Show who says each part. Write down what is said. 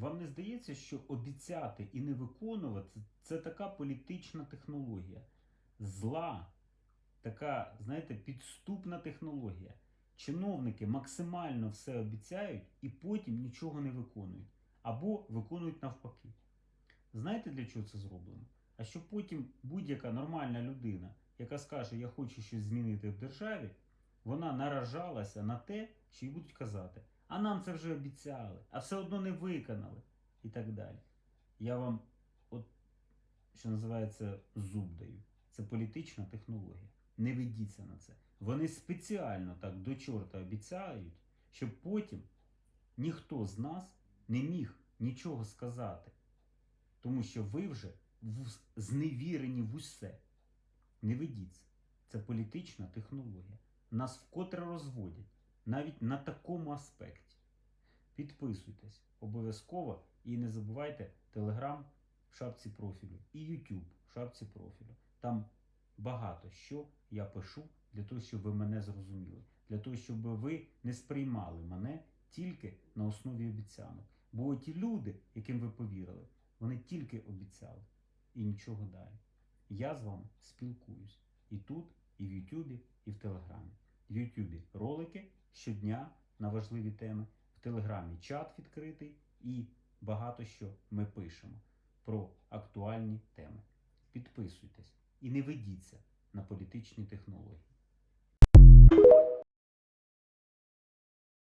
Speaker 1: Вам не здається, що обіцяти і не виконувати це така політична технологія. Зла, така, знаєте, підступна технологія. Чиновники максимально все обіцяють і потім нічого не виконують. Або виконують навпаки. Знаєте, для чого це зроблено? А щоб потім будь-яка нормальна людина, яка скаже, я хочу щось змінити в державі, вона наражалася на те, що їй будуть казати, а нам це вже обіцяли, а все одно не виконали і так далі. Я вам, от, що називається, зуб даю. Це політична технологія. Не ведіться на це. Вони спеціально так до чорта обіцяють, щоб потім ніхто з нас не міг нічого сказати. Тому що ви вже зневірені в усе. Не ведіться. Це політична технологія. Нас вкотре розводять навіть на такому аспекті. Підписуйтесь обов'язково і не забувайте Telegram в шапці профілю і YouTube в шапці профілю. Там багато що я пишу для того, щоб ви мене зрозуміли, для того, щоб ви не сприймали мене тільки на основі обіцянок. Бо ті люди, яким ви повірили, вони тільки обіцяли і нічого далі. Я з вами спілкуюсь і тут, і в Ютубі, і в Телеграмі. В Ютубі ролики щодня на важливі теми, в Телеграмі чат відкритий і багато що ми пишемо про актуальні теми. Підписуйтесь і не ведіться на політичні технології.